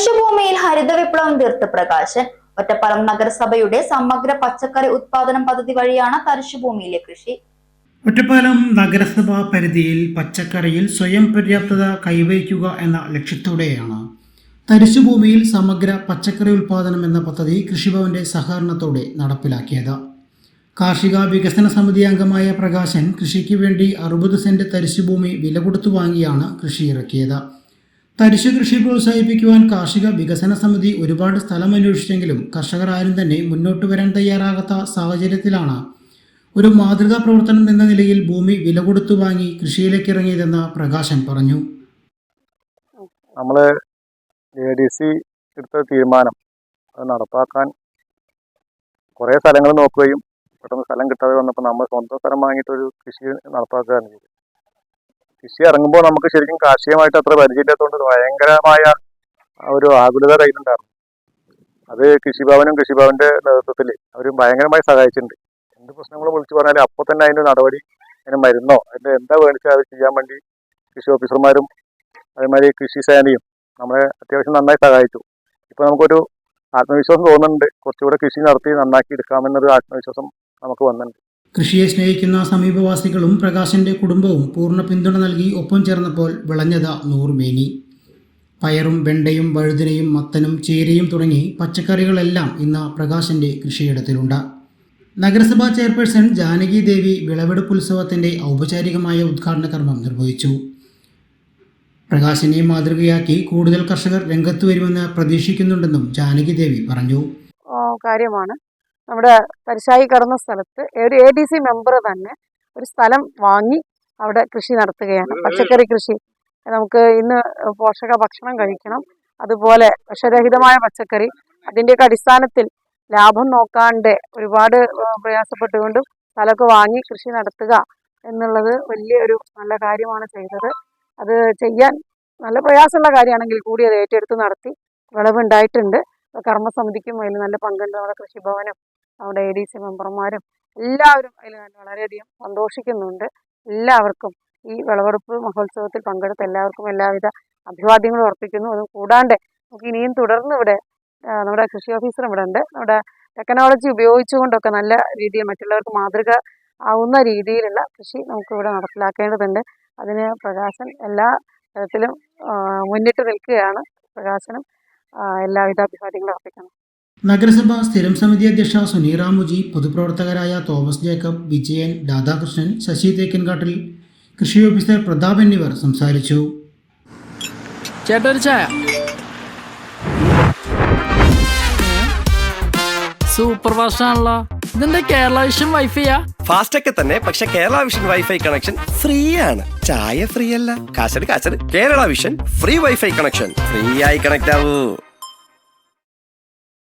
തരിശുഭൂമിയിൽ ഹരിത വിപ്ലവം തീർത്ത് പ്രകാശൻ. ഒറ്റപ്പാലം നഗരസഭയുടെ സമഗ്ര പച്ചക്കറി ഉത്പാദനം പദ്ധതി വഴിയാണ് തരിശുഭൂമിയിലെ കൃഷി. ഒറ്റപ്പാലം നഗരസഭാ പരിധിയിൽ പച്ചക്കറിയിൽ സ്വയം പര്യാപ്തത കൈവരിക്കുക എന്ന ലക്ഷ്യത്തോടെയാണ് തരിശുഭൂമിയിൽ സമഗ്ര പച്ചക്കറി ഉത്പാദനം എന്ന പദ്ധതി കൃഷിഭവന്റെ സഹകരണത്തോടെ നടപ്പിലാക്കിയത്. കാർഷിക വികസന സമിതി അംഗമായ പ്രകാശൻ കൃഷിക്ക് വേണ്ടി അറുപത് സെന്റ് തരിശുഭൂമി വില കൊടുത്തു വാങ്ങിയാണ് കൃഷി ഇറക്കിയത് തരിശു കൃഷി പ്രോത്സാഹിപ്പിക്കുവാൻ കാർഷിക വികസന സമിതി ഒരുപാട് സ്ഥലം അന്വേഷിച്ചെങ്കിലും കർഷകർ ആരും തന്നെ മുന്നോട്ട് വരാൻ തയ്യാറാകാത്ത സാഹചര്യത്തിലാണ് ഒരു മാതൃകാ പ്രവർത്തനം എന്ന നിലയിൽ ഭൂമി വില കൊടുത്തു വാങ്ങി കൃഷിയിലേക്ക് ഇറങ്ങിയതെന്ന് പ്രകാശൻ പറഞ്ഞു. നമ്മൾ എടുത്ത തീരുമാനം അത് നടപ്പാക്കാൻ കുറേ സ്ഥലങ്ങൾ നോക്കുകയും പെട്ടെന്ന് സ്ഥലം കിട്ടാതെ വന്നപ്പോൾ നമ്മൾ സ്വന്തം സ്ഥലം വാങ്ങിയിട്ടൊരു കൃഷി നടപ്പാക്കുകയാണ് ചെയ്തത്. കൃഷി ഇറങ്ങുമ്പോൾ നമുക്ക് ശരിക്കും കാർഷികമായിട്ട് അത്ര പരിചയമില്ലാത്തതുകൊണ്ട് ഭയങ്കരമായ ഒരു ആകുലത കയ്യിലുണ്ടായിരുന്നു. അത് കൃഷിഭവനും കൃഷിഭവന്റെ നേതൃത്വത്തിൽ അവർ ഭയങ്കരമായി സഹായിച്ചിട്ടുണ്ട്. എന്ത് പ്രശ്നങ്ങളും വിളിച്ചു പറഞ്ഞാലും അപ്പോൾ തന്നെ അതിന്റെ നടപടി അതിന് മരുന്നോ അതിന്റെ എന്താ വേണിച്ചാൽ അത് ചെയ്യാൻ വേണ്ടി കൃഷി ഓഫീസർമാരും അതേമാതിരി കൃഷി സേനയും നമ്മളെ അത്യാവശ്യം നന്നായി സഹായിച്ചു. ഇപ്പോൾ നമുക്കൊരു ആത്മവിശ്വാസം തോന്നുന്നുണ്ട്. കുറച്ചുകൂടെ കൃഷി നടത്തി നന്നാക്കി എടുക്കാമെന്നൊരു ആത്മവിശ്വാസം നമുക്ക് വന്നിട്ടുണ്ട്. കൃഷിയെ സ്നേഹിക്കുന്ന സമീപവാസികളും പ്രകാശന്റെ കുടുംബവും പൂർണ പിന്തുണ നൽകി ഒപ്പം ചേർന്നപ്പോൾ വിളഞ്ഞത് നൂറുമേനി. പയറും വെണ്ടയും വഴുതിനയും മത്തനും ചേരയും തുടങ്ങി പച്ചക്കറികളെല്ലാം ഇന്ന് പ്രകാശന്റെ കൃഷിയിടത്തിലുണ്ട്. നഗരസഭാ ചെയർപേഴ്സൺ ജാനകി ദേവി വിളവെടുപ്പ് ഉത്സവത്തിന്റെ ഔപചാരികമായ ഉദ്ഘാടന കർമ്മം നിർവഹിച്ചു. പ്രകാശിനെ മാതൃകയാക്കി കൂടുതൽ കർഷകർ രംഗത്ത് വരുമെന്ന് പ്രതീക്ഷിക്കുന്നുണ്ടെന്നും ജാനകി ദേവി പറഞ്ഞു. കാര്യമാണ്. നമ്മുടെ തരിശായി കിടന്ന സ്ഥലത്ത് ഒരു എ ഡി സി മെമ്പർ തന്നെ ഒരു സ്ഥലം വാങ്ങി അവിടെ കൃഷി നടത്തുകയാണ്. പച്ചക്കറി കൃഷി. നമുക്ക് ഇന്ന് പോഷക ഭക്ഷണം കഴിക്കണം. അതുപോലെ വിഷരഹിതമായ പച്ചക്കറി. അതിന്റെയൊക്കെ അടിസ്ഥാനത്തിൽ ലാഭം നോക്കാണ്ട് ഒരുപാട് പ്രയാസപ്പെട്ടുകൊണ്ടും സ്ഥലമൊക്കെ വാങ്ങി കൃഷി നടത്തുക എന്നുള്ളത് വലിയൊരു നല്ല കാര്യമാണ് ചെയ്തത്. അത് ചെയ്യാൻ നല്ല പ്രയാസമുള്ള കാര്യമാണെങ്കിൽ കൂടി അത് ഏറ്റെടുത്ത് നടത്തി വിളവുണ്ടായിട്ടുണ്ട്. കർമ്മസമിതിക്കും അതിൽ നല്ല പങ്കുണ്ട്. നമ്മുടെ കൃഷിഭവനും നമ്മുടെ എ ഡി സി മെമ്പർമാരും എല്ലാവരും അതിൽ വളരെയധികം സന്തോഷിക്കുന്നുണ്ട്. എല്ലാവർക്കും ഈ വിളവെടുപ്പ് മഹോത്സവത്തിൽ പങ്കെടുത്ത എല്ലാവർക്കും എല്ലാവിധ അഭിവാദ്യങ്ങളും അർപ്പിക്കുന്നു. അതും കൂടാണ്ട് നമുക്ക് ഇനിയും തുടർന്ന് ഇവിടെ നമ്മുടെ കൃഷി ഓഫീസർ ഇവിടെ ഉണ്ട്. നമ്മുടെ ടെക്നോളജി ഉപയോഗിച്ചുകൊണ്ടൊക്കെ നല്ല രീതിയിൽ മറ്റുള്ളവർക്ക് മാതൃക ആവുന്ന രീതിയിലുള്ള കൃഷി നമുക്ക് ഇവിടെ നടപ്പിലാക്കേണ്ടതുണ്ട്. അതിന് പ്രകാശൻ എല്ലാ തരത്തിലും മുന്നിട്ട് നിൽക്കുകയാണ്. പ്രകാശനും എല്ലാവിധ അഭിവാദ്യങ്ങളും അർപ്പിക്കണം നഗരസഭ സ്ഥിരം സമിതി അധ്യക്ഷ സുനീറാമുജി പൊതുപ്രവർത്തകരായ തോമസ് ജേക്കബ് വിജയൻ രാധാകൃഷ്ണൻ ശശി തേക്കൻകാട്ടിൽ കൃഷി ഓഫീസർ പ്രതാപ് എന്നിവർ സംസാരിച്ചു. ചായ. സൂപ്പർ കേരള വിഷൻ വൈഫൈയാ ഫാസ്റ്റ് ഒക്കെ തന്നെ പക്ഷെ Kerala Vision wifi connection free ആണ് ചായ ഫ്രീ അല്ല കാശട് കാശട്. Kerala Vision free wifi connection free ആയി കണക്ട് ആവൂ.